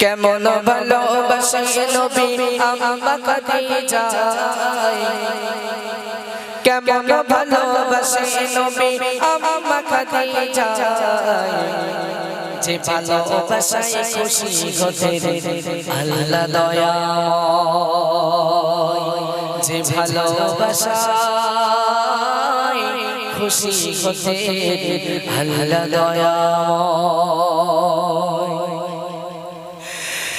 কেমন ভালোবাসে নবী আম্মা খাদিজা কেমন ভালোবাসে নবী আম্মা খাদিজা যে ভালোবাসায় খুশি হতে আল্লাহ দয়া। যে ভালোবাসায় খুশি হতে আল্লাহ দয়া।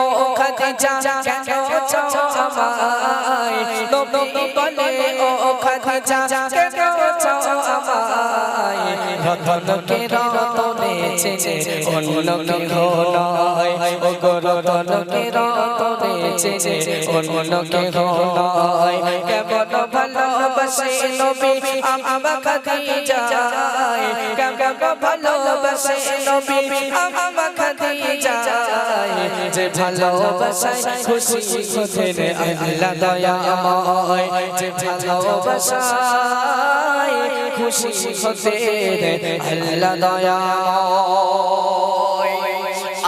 ও খাদিজা কেন চাও আমায় নবী বলে ও খাদিজা কেন চাও আমায় রতনকে রতনে চেয়ে অন্য কেহ নয় ও গো রতনকে রতনে চেয়ে অন্য কেহ নয় কেমন ভালোবাসে নবী আমা খাদিজা। কেমন ভালোবাসে নবী আমা খাদিজা। যে ভালোবাসায় খুশি হতে আল্লাহ দয়াময় যে ভালোবাসায় খুশি হতে আল্লাহ দয়াময়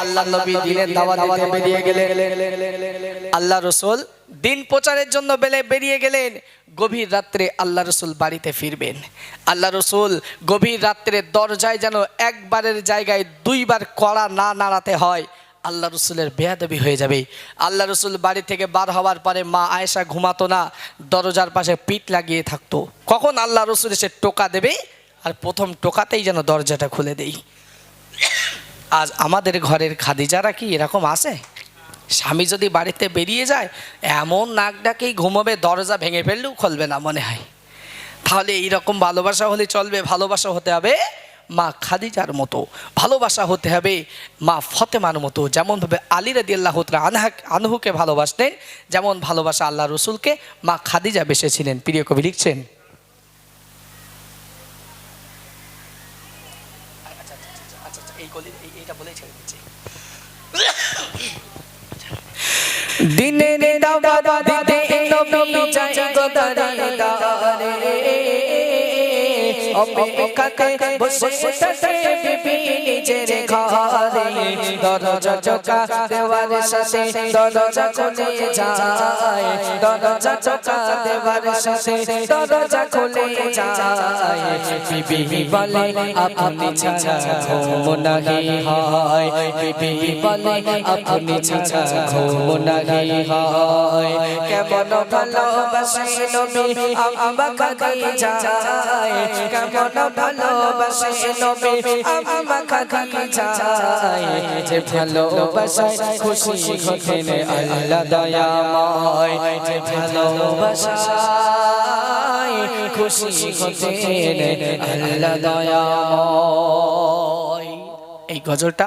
আল্লাহ নবী দিনের দাওয়াত দিতে বেরিয়ে গেলেন। আল্লাহ রসুল দিন প্রচারের জন্য বেলে বেরিয়ে গেলেন। গভীর রাত্রে আল্লাহ রসুল বাড়িতে ফিরবেন। আল্লাহ রসুল গভীর রাত্রে দরজায় যেন একবারের জায়গায় দুইবার কড়া না নাড়াতে হয়। আল্লাহ রসুলের বেয়াদবি হয়ে যাবে। আল্লাহ রসুল বাড়ি থেকে বার হওয়ার পরে মা আয়েশা ঘুমাতো না, দরজার পাশে পিঠ লাগিয়ে থাকতো। কখন আল্লাহ রসুল এসে টোকা দেবে? আর প্রথম টোকাতেই যেন দরজাটা খুলে দেই। আজ আমাদের ঘরের খাদিজারা কি এরকম আছে? স্বামী যদি বাড়িতে বেরিয়ে যায়, এমন নাক ডাকেই ঘুমোবে, দরজা ভেঙে ফেললেও খুলবে না মনে হয়। তাহলে এইরকম ভালোবাসা হলে চলবে, ভালোবাসা হতে হবে মা খাদিজার মতো। ভালোবাসা হতে হবে মা ফতেমার মতো। যেমনভাবে আলী রাদি আল্লাহ আনহা আনহুকে ভালোবাসতেন, যেমন ভালোবাসা আল্লাহ রসুলকে মা খাদিজা বেসেছিলেন। প্রিয় কবি লিখছেন দিনের দাওয়াত দিতে অপেক্ষাতে বসে থাকে দরজা চকা দেওয়ার সাথে দরজা খুলে যায়। দরজা চকা দেওয়ার সাথে দরজা খুলে যায়। বিবি বলে, আপনি ছাড়া ঘুম নাহি হয়। বিবি বলে, আপনি ছাড়া ঘুম নাহি হয়। কেমন ভালোবাসে যে ভালোবাসায় খুশি হতেন আল্লাহ দয়াময়। যে ভালোবাসায় খুশি হতেন আল্লাহ দয়াময়। এই গজলটা